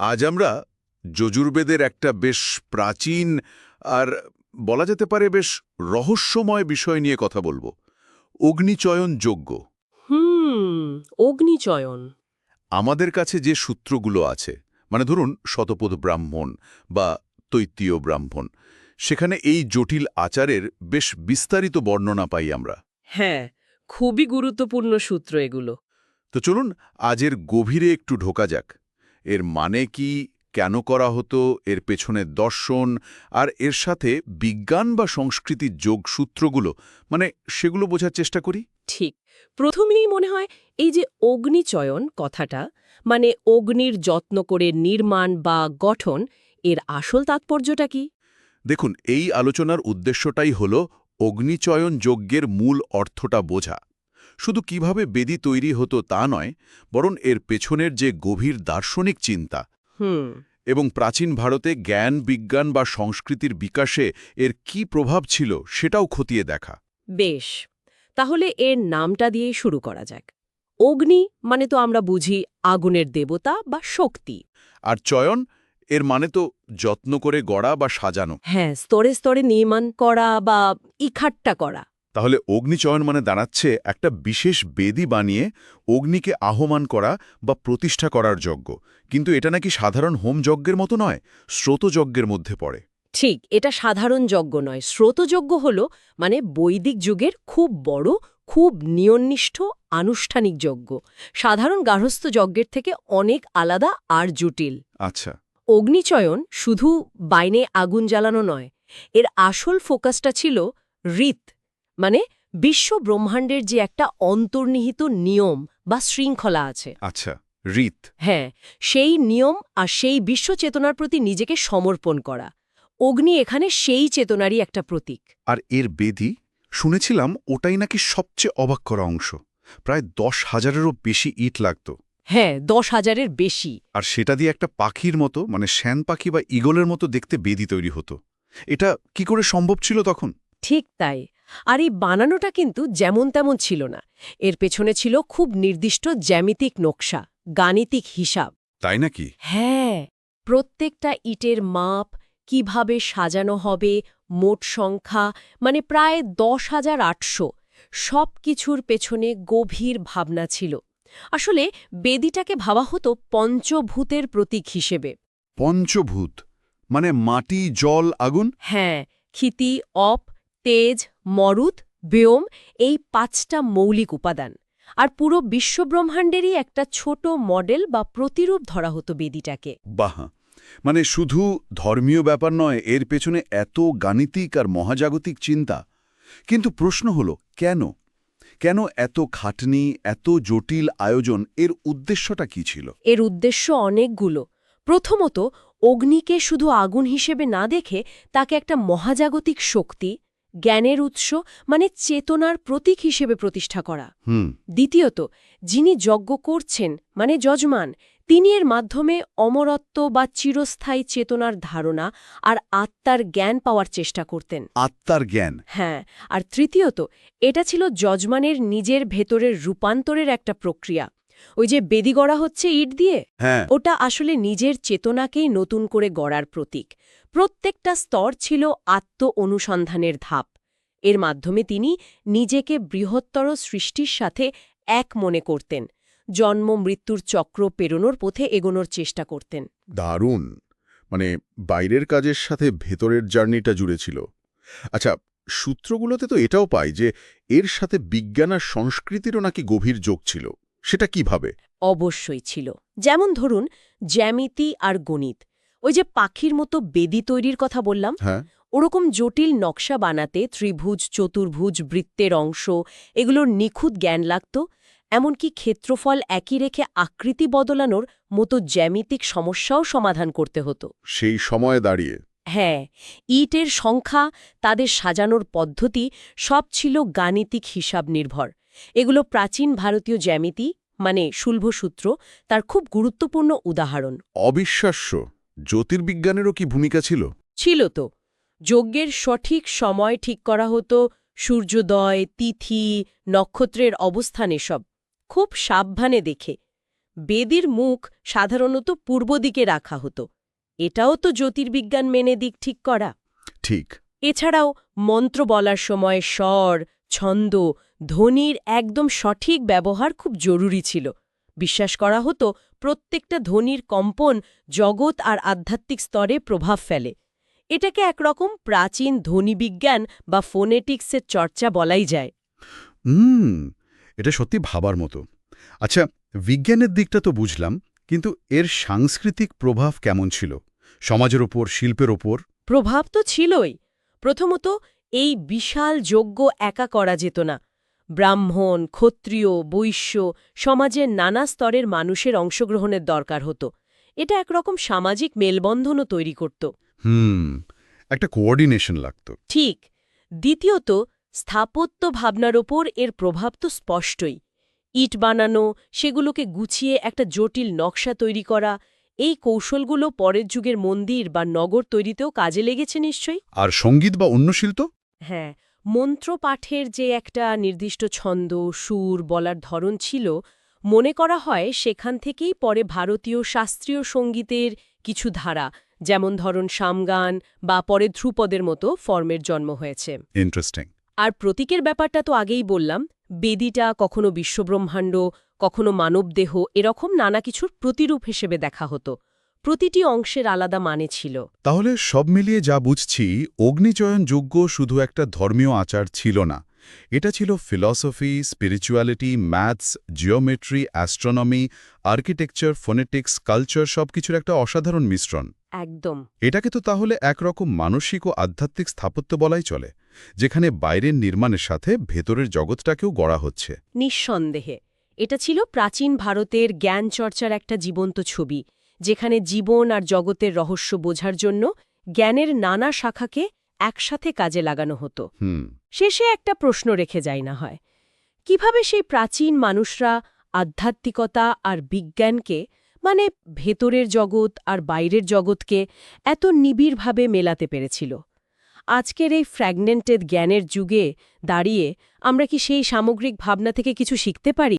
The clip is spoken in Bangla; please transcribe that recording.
আজ আমরা যজুর্বেদের একটা বেশ প্রাচীন আর বলা যেতে পারে বেশ রহস্যময় বিষয় নিয়ে কথা বলব। অগ্নিচয়ন যজ্ঞ। হুম অগ্নিচয়ন। আমাদের কাছে যে সূত্রগুলো আছে মানে ধরুন শতপথ ব্রাহ্মণ বা তৈত্তীয় ব্রাহ্মণ সেখানে এই জটিল আচারের বেশ বিস্তারিত বর্ণনা পাই আমরা। হ্যাঁ খুবই গুরুত্বপূর্ণ সূত্র এগুলো। তো চলুন আজের গভীরে একটু ঢোকা যাক। এর মানে কি কেন করা হতো এর পেছনের দর্শন আর এর সাথে বিজ্ঞান বা সংস্কৃতির যোগসূত্রগুলো মানে সেগুলো বোঝার চেষ্টা করি? ঠিক। প্রথমেই মনে হয় এই যে অগ্নিচয়ন কথাটা মানে অগ্নির যত্ন করে নির্মাণ বা গঠন এর আসল তাৎপর্যটা কি? দেখুন এই আলোচনার উদ্দেশ্যটাই হল অগ্নিচয়ন যজ্ঞের মূল অর্থটা বোঝা। শুধু কীভাবে বেদি তৈরি হতো তা নয় বরং এর পেছনের যে গভীর দার্শনিক চিন্তা এবং প্রাচীন ভারতে জ্ঞান বিজ্ঞান বা সংস্কৃতির বিকাশে এর কি প্রভাব ছিল সেটাও খতিয়ে দেখা। বেশ তাহলে এর নামটা দিয়েই শুরু করা যাক। অগ্নি মানে তো আমরা বুঝি আগুনের দেবতা বা শক্তি। আর চয়ন এর মানে তো যত্ন করে গড়া বা সাজানো। হ্যাঁ স্তরে স্তরে নির্মাণ করা বা ইখাট্টা করা। তাহলে অগ্নিচয়ন মানে দাঁড়াচ্ছে একটা বিশেষ বেদি বানিয়ে অগ্নিকে আহ্বান করা বা প্রতিষ্ঠা করার যজ্ঞ। কিন্তু এটা নাকি সাধারণ হোম যজ্ঞের মতো নয় স্রোতযজ্ঞের মধ্যে পড়ে। ঠিক এটা সাধারণ যজ্ঞ নয়। স্রোতযজ্ঞ হল মানে বৈদিক যুগের খুব বড় খুব নিয়ন্নিষ্ঠ আনুষ্ঠানিক যজ্ঞ। সাধারণ গার্হস্থ্য যজ্ঞের থেকে অনেক আলাদা আর জটিল। আচ্ছা। অগ্নিচয়ন শুধু বাইনে আগুন জ্বালানো নয় এর আসল ফোকাসটা ছিল রীত মানে বিশ্ব ব্রহ্মাণ্ডের যে একটা অন্তর্নিহিত নিয়ম বা শৃঙ্খলা আছে। আচ্ছা রীত। হ্যাঁ সেই নিয়ম আর সেই বিশ্ব চেতনার প্রতি নিজেকে সমর্পণ করা। অগ্নি এখানে সেই চেতনারই একটা প্রতীক। আর এর বেদি শুনেছিলাম ওটাই নাকি সবচেয়ে অবাক করা অংশ। প্রায় দশ হাজারেরও বেশি ইট লাগত। হ্যাঁ দশ হাজারের বেশি। আর সেটা দিয়ে একটা পাখির মতো মানে শ্যান পাখি বা ইগলের মতো দেখতে বেদি তৈরি হতো। এটা কি করে সম্ভব ছিল তখন? ঠিক তাই। আর এই বানানোটা কিন্তু যেমন তেমন ছিল না। এর পেছনে ছিল খুব নির্দিষ্ট জ্যামিতিক নকশা গাণিতিক হিসাব। তাই নাকি? হ্যাঁ প্রত্যেকটা ইটের মাপ কীভাবে সাজানো হবে মোট সংখ্যা মানে প্রায় দশ হাজার আটশো সব কিছুর পেছনে গভীর ভাবনা ছিল। আসলে বেদিটাকে ভাবা হতো পঞ্চভূতের প্রতীক হিসেবে। পঞ্চভূত? মানে মাটি জল আগুন? হ্যাঁ ক্ষিতি অপ তেজ মরুত ব্যোম এই পাঁচটা মৌলিক উপাদান। আর পুরো বিশ্বব্রহ্মাণ্ডেরই একটা ছোট মডেল বা প্রতিরূপ ধরা হতো বেদিটাকে। বাহা! মানে শুধু ধর্মীয় ব্যাপার নয় এর পেছনে এত গাণিতিক আর মহাজাগতিক চিন্তা। কিন্তু প্রশ্ন হলো কেন? কেন এত খাটনি এত জটিল আয়োজন এর উদ্দেশ্যটা কি ছিল? এর উদ্দেশ্য অনেকগুলো। প্রথমত অগ্নিকে শুধু আগুন হিসেবে না দেখে তাকে একটা মহাজাগতিক শক্তি জ্ঞানের উৎস মানে চেতনার প্রতীক হিসেবে প্রতিষ্ঠা করা। দ্বিতীয়ত যিনি যজ্ঞ করছেন মানে যজমান তিনি এর মাধ্যমে অমরত্ব বা চিরস্থায়ী চেতনার ধারণা আর আত্মার জ্ঞান পাওয়ার চেষ্টা করতেন। আত্মার জ্ঞান। হ্যাঁ আর তৃতীয়ত এটা ছিল যজমানের নিজের ভেতরের রূপান্তরের একটা প্রক্রিয়া। ওই যে বেদি গড়া হচ্ছে ইট দিয়ে? হ্যাঁ। ওটা আসলে নিজের চেতনাকেই নতুন করে গড়ার প্রতীক। প্রত্যেকটা স্তর ছিল আত্ম অনুসন্ধানের ধাপ। এর মাধ্যমে তিনি নিজেকে বৃহত্তর সৃষ্টির সাথে এক মনে করতেন। জন্ম মৃত্যুর চক্র পেরোনোর পথে এগোনোর চেষ্টা করতেন। দারুণ! মানে বাইরের কাজের সাথে ভেতরের জার্নিটা জুড়ে ছিল। আচ্ছা সূত্রগুলোতে তো এটাও পাই যে এর সাথে বিজ্ঞান আর সংস্কৃতিরও নাকি গভীর যোগ ছিল। সেটা কীভাবে? অবশ্যই ছিল। যেমন ধরুন জ্যামিতি আর গণিত। ওই যে পাখির মতো বেদি তৈরির কথা বললাম হ্যাঁ। ওরকম জটিল নকশা বানাতে ত্রিভুজ চতুর্ভুজ বৃত্তের অংশ এগুলোর নিখুঁত জ্ঞান লাগত এমনকি ক্ষেত্রফল একই রেখে আকৃতি বদলানোর মতো জ্যামিতিক সমস্যাও সমাধান করতে হতো। সেই সময়ে দাঁড়িয়ে। হ্যাঁ ইটের সংখ্যা তাদের সাজানোর পদ্ধতি সব ছিল গাণিতিক হিসাব নির্ভর। এগুলো প্রাচীন ভারতীয় জ্যামিতি মানে শুল্ভসূত্র তার খুব গুরুত্বপূর্ণ উদাহরণ। অবিশ্বাস্য! জ্যোতির্বিজ্ঞানেরও কি ভূমিকা ছিল? ছিল তো। যজ্ঞের সঠিক সময় ঠিক করা হতো সূর্যোদয় তিথি নক্ষত্রের অবস্থান এসব। খুব সাবধানে দেখে। বেদির মুখ সাধারণত পূর্ব দিকে রাখা হতো। এটাও তো জ্যোতির্বিজ্ঞান মেনে দিক ঠিক করা। ঠিক। এছাড়াও মন্ত্র বলার সময় স্বর ছন্দ ধ্বনির একদম সঠিক ব্যবহার খুব জরুরি ছিল। বিশ্বাস করা হতো প্রত্যেকটা ধ্বনির কম্পন জগৎ আর আধ্যাত্মিক স্তরে প্রভাব ফেলে। এটাকে একরকম প্রাচীন ধ্বনিবিজ্ঞান বা ফোনেটিক্সের চর্চা বলাই যায়। হুম এটা সত্যি ভাবার মতো। আচ্ছা বিজ্ঞানের দিকটা তো বুঝলাম কিন্তু এর সাংস্কৃতিক প্রভাব কেমন ছিল? সমাজের ওপর শিল্পের ওপর? প্রভাব তো ছিলই। প্রথমত এই বিশাল যজ্ঞ একা করা যেত না। ব্রাহ্মণ ক্ষত্রিয় বৈশ্য সমাজের নানা স্তরের মানুষের অংশগ্রহণের দরকার হতো। এটা একরকম সামাজিক মেলবন্ধনও তৈরি করত। হুম একটা কোঅর্ডিনেশন লাগত। ঠিক দ্বিতীয়ত স্থাপত্য ভাবনার ওপর এর প্রভাব তো স্পষ্টই। ইট বানানো সেগুলোকে গুছিয়ে একটা জটিল নকশা তৈরি করা এই কৌশলগুলো পরের যুগের মন্দির বা নগর তৈরিতেও কাজে লেগেছে নিশ্চয়ই? আর সংগীত বা অন্য শিল্প? হ্যাঁ মন্ত্রপাঠের যে একটা নির্দিষ্ট ছন্দ সুর বলার ধরন ছিল মনে করা হয় সেখান থেকেই পরে ভারতীয় শাস্ত্রীয় সঙ্গীতের কিছু ধারা যেমন ধরন সামগান বা পরে ধ্রুপদের মতো ফর্মের জন্ম হয়েছে। ইন্টারেস্টিং আর প্রতীকের ব্যাপারটা তো আগেই বললাম বেদিটা কখনো বিশ্বব্রহ্মাণ্ড কখনো মানবদেহ এরকম নানা কিছুর প্রতিরূপ হিসেবে দেখা হতো। প্রতিটি অংশের আলাদা মানে ছিল। তাহলে সব মিলিয়ে যা বুঝছি অগ্নিচয়ন যজ্ঞ শুধু একটা ধর্মীয় আচার ছিল না। এটা ছিল philosophy spirituality maths geometry astronomy architecture phonetics culture সবকিছুর একটা অসাধারণ মিশ্রণ। একদম। এটাকে তো তাহলে একরকম মানসিক ও আধ্যাত্মিক স্থাপত্য বলাই চলে যেখানে বাইরের নির্মাণের সাথে ভেতরের জগৎটাকেও গড়া হচ্ছে। নিঃসন্দেহে। এটা ছিল প্রাচীন ভারতের জ্ঞান চর্চার একটা জীবন্ত ছবি যেখানে জীবন আর জগতের রহস্য বোঝার জন্য জ্ঞানের নানা শাখাকে একসাথে কাজে লাগানো হতো। শেষে একটা প্রশ্ন রেখে যায় না হয়। কীভাবে সেই প্রাচীন মানুষরা আধ্যাত্মিকতা আর বিজ্ঞানকে মানে ভেতরের জগৎ আর বাইরের জগৎকে এত নিবিড়ভাবে মেলাতে পেরেছিল? আজকের এই ফ্র্যাগনেন্টেড জ্ঞানের যুগে দাঁড়িয়ে আমরা কি সেই সামগ্রিক ভাবনা থেকে কিছু শিখতে পারি?